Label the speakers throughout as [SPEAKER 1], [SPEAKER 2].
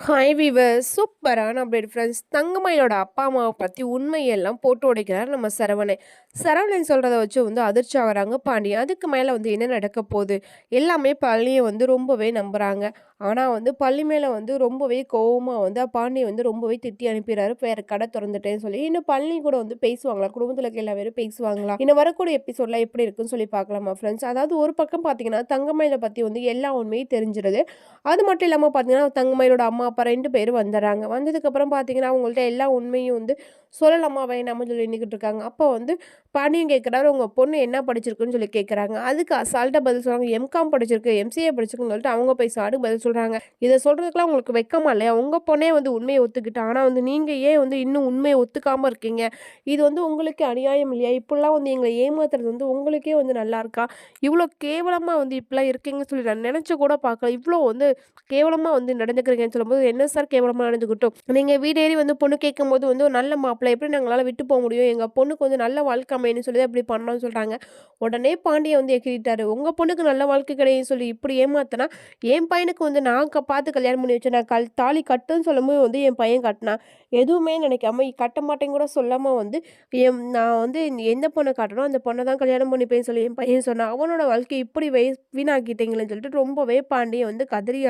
[SPEAKER 1] Hi viewer சூப்பரான update friends தங்கமயிலோட அப்பா அம்மாவை பற்றி உண்மையெல்லாம் போட்டு உடைக்கிறார் நம்ம சரவணன் சரவணன் சொல்கிறத வச்சு வந்து அதிர்ச்சி ஆகிறாங்க பாண்டி. அதுக்கு மேலே வந்து என்ன நடக்க போகுது? எல்லாமே பள்ளியை வந்து ரொம்பவே நம்புகிறாங்க ஆனால் வந்து பள்ளி மேலே வந்து ரொம்பவே கோவமாக வந்து பாண்டியை வந்து ரொம்பவே திட்டி அனுப்பிடுறாரு வேறு கடை திறந்துட்டேன்னு சொல்லி. இன்னும் பள்ளி கூட வந்து பேசுவாங்களா? குடும்பத்தில் இருக்க எல்லா பேரும் பேசுவாங்களா? இன்னும் வரக்கூடிய எபிசோட்லாம் எப்படி இருக்குன்னு சொல்லி பார்க்கலாமா ஃப்ரெண்ட்ஸ் அதாவது ஒரு பக்கம் பார்த்தீங்கன்னா தங்கமயிலை பற்றி வந்து எல்லா உண்மையும் தெரிஞ்சிருது. அது மட்டும் இல்லாமல் பார்த்தீங்கன்னா தங்கமயிலோட அம்மா அப்பா ரெண்டு பேரும் வந்துடுறாங்க வந்ததுக்கப்புறம் பார்த்தீங்கன்னா அவங்கள்ட்ட எல்லா உண்மையும் வந்து சொல்லலாமா வேணாமல் சொல்லி நின்றுக்கிட்டு இருக்காங்க? அப்போ வந்து பாண்டியன் கேட்குறாரு உங்கள் பொண்ணு என்ன படிச்சிருக்குன்னு சொல்லி கேட்குறாங்க அதுக்கு அசால்ட்டாக பதில் சொல்கிறாங்க எம்காம் படிச்சிருக்கு எம்சிஏ படிச்சிருக்குன்னு சொல்லிட்டு அவங்க போய் சாடு பதில் சொல்கிறாங்க இதை சொல்கிறதுக்குலாம் உங்களுக்கு வெக்கமா இல்லையா? உங்கள் பொண்ணே வந்து உண்மையை ஒத்துக்கிட்டா. ஆனால் வந்து நீங்கள் ஏன் வந்து இன்னும் உண்மையை ஒத்துக்காமல் இருக்கீங்க? இது வந்து உங்களுக்கு அநியாயம் இல்லையா? இப்படிலாம் வந்து எங்களை ஏமாத்துறது வந்து உங்களுக்கே வந்து நல்லா இருக்கா? இவ்வளோ கேவலமாக வந்து இப்படிலாம் இருக்கீங்கன்னு சொல்லி நான் நினச்சி கூட பார்க்கல. இவ்வளோ வந்து கேவலமாக வந்து நடந்துக்கிறீங்கன்னு சொல்லும்போது என்ன சார் கேவலமாக நடந்துக்கிட்டோம்? நீங்கள் வீடேறி வந்து பொண்ணு கேட்கும்போது வந்து ஒரு நல்ல மாப்பிள்ளை எப்படி நாங்களால் விட்டு போக முடியும்? எங்கள் பொண்ணுக்கு வந்து நல்ல வாழ்க்கை அமையன்னு சொல்லி அப்படி பண்ணோம்னு சொல்கிறாங்க உடனே பாண்டியை வந்து எக்கிட்டாரு உங்கள் பொண்ணுக்கு நல்ல வாழ்க்கை கிடையாது சொல்லி இப்படி ஏமாத்தினா? என் பையனுக்கு வந்து நான் பார்த்து கல்யாணம் பண்ணி வச்சேன். நான் கல் தாலி கட்டுன்னு சொல்லும்போது வந்து என் பையன் கட்டினான் எதுவுமே நினைக்காம கட்ட மாட்டேங்க கூட சொல்லாமல் வந்து என் நான் வந்து எந்த பொண்ணை காட்டணும்? அந்த பொண்ணை தான் கல்யாணம் பண்ணிப்பேன்னு சொல்லி என் பையன் சொன்னான் அவனோட வாழ்க்கை இப்படி வே வீணாக்கிட்டீங்களேன்னு சொல்லிட்டு ரொம்பவே பாண்டியை வந்து கதறி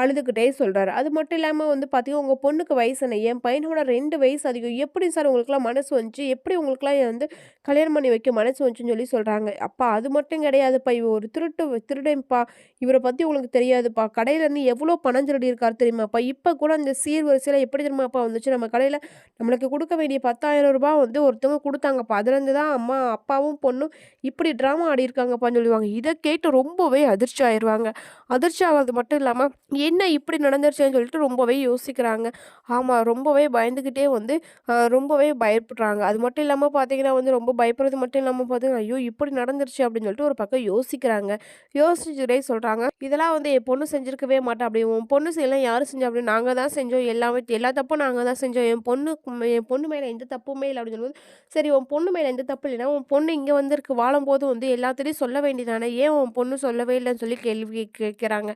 [SPEAKER 1] அழுதுகிட்டே சொல்கிறாரு அது மட்டும் இல்லாமல் வந்து பார்த்தீங்கன்னா உங்கள் பொண்ணுக்கு வயசு என்ன? என் பையனோட ரெண்டு வயசு அதிகம். எப்படி சார் உங்களுக்குலாம் மனசு வந்துச்சு. எப்படி உங்களுக்குலாம் வந்து கல்யாணம் பண்ணி வைக்க மனசு வந்துச்சுன்னு சொல்லி சொல்கிறாங்க அப்பா அது மட்டும் கிடையாதுப்பா. இவ ஒரு திருட்டு திருடன்ப்பா. இவரை பற்றி உங்களுக்கு தெரியாதுப்பா. கடையிலேருந்து எவ்வளோ பணம் திருடி இருக்காரு தெரியுமாப்பா? இப்போ கூட அந்த சீர்வரிசையில் எப்படி தெரியுமாப்பா வந்துச்சு? நம்ம கடையில் நம்மளுக்கு கொடுக்க வேண்டிய பத்தாயிரம் ரூபாய் வந்து ஒருத்தவங்க கொடுத்தாங்கப்பா. அதுலேருந்து தான் அம்மா அப்பாவும் பொண்ணும் இப்படி ட்ராமா ஆடி இருக்காங்கப்பான்னு சொல்லுவாங்க. இதை கேட்டு ரொம்பவே அதிர்ச்சி ஆயிடுவாங்க அதிர்ச்சி ஆகிறது மட்டும் இல்லாமல் என்ன இப்படி நடந்துருச்சுன்னு சொல்லிட்டு ரொம்பவே யோசிக்கிறாங்க. ஆமாம் ரொம்பவே பயந்துக்கிட்டே வந்து ரொம்பவே பயப்படுறாங்க. அது மட்டும் இல்லாமல் பார்த்தீங்கன்னா வந்து ரொம்ப பயப்படுறது மட்டும் இல்லாமல் பார்த்தீங்கன்னா ஐயோ! இப்படி நடந்துருச்சு அப்படின்னு சொல்லிட்டு ஒரு பக்கம் யோசிக்கிறாங்க. யோசிச்சுட்டே சொல்கிறாங்க இதெல்லாம் வந்து என் பொண்ணு செஞ்சுருக்கவே மாட்டேன் அப்படி உன் பொண்ணு செய்யலாம் யாரும் செஞ்சோம் அப்படி நாங்கள் தான் செஞ்சோம். எல்லாமே எல்லா தப்பும் நாங்கள் தான் செஞ்சோம். என் பொண்ணு என் பொண்ணு மேலே எந்த தப்புமே இல்லை அப்படின்னு சொல்லும்போது சரி உன் பொண்ணு மேலே எந்த தப்பு இல்லைன்னா உன் பொண்ணு இங்கே வந்திருக்கு. வாழும்போது வந்து எல்லாத்திலையும் சொல்ல வேண்டியதானே? ஏன் உன் பொண்ணு சொல்லவே இல்லைன்னு சொல்லி கேள்வி கேட்குறாங்க.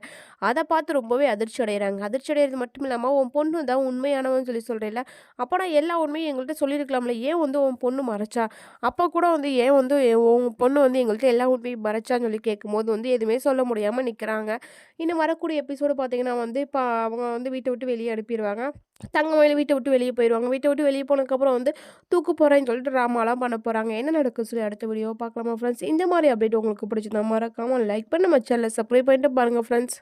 [SPEAKER 1] அதை பார்த்து ரொம்பவே அதிர்ச்சி அடைகிறாங்க அதிர்ச்சி அடைகிறது மட்டும் இல்லாமல் உன் பொண்ணு தான் உண்மையானவன் சொல்லி சொல்கிறேன்ல அப்போ நான் எல்லா உண்மையும் எங்கள்கிட்ட சொல்லியிருக்கலாம்ல ஏன் வந்து உன் பொண்ணு மறைச்சா? அப்போ கூட வந்து ஏன் வந்து உன் பொண்ணு வந்து எங்கள்கிட்ட எல்லா உண்மையும் மறைச்சான்னு சொல்லி கேட்கும்போது வந்து எதுவுமே சொல்ல முடியாமல் நிற்கிறாங்க இன்னும் வரக்கூடிய எபிசோடு பார்த்தீங்கன்னா வந்து இப்போ அவங்க வந்து வீட்டை விட்டு வெளியே அனுப்பிடுவாங்க தங்கமயில் வீட்டை விட்டு வெளியே போயிடுவாங்க வீட்டை விட்டு வெளியே போனதுக்கப்புறம் வந்து தூக்கு போகிறேன்னு சொல்லிட்டு ராமாலாம் பண்ண போகிறாங்க என்ன நடக்கும் சொல்லி அடுத்த வீடியோ பார்க்கலாமா ஃப்ரெண்ட்ஸ் இந்த மாதிரி அப்டேட் உங்களுக்கு பிடிச்சிருந்தா மறக்காமல் லைக் பண்ண நம்ம சேனலை சப்ஸ்கிரைப் பண்ணிட்டு பாருங்கள் ஃப்ரெண்ட்ஸ்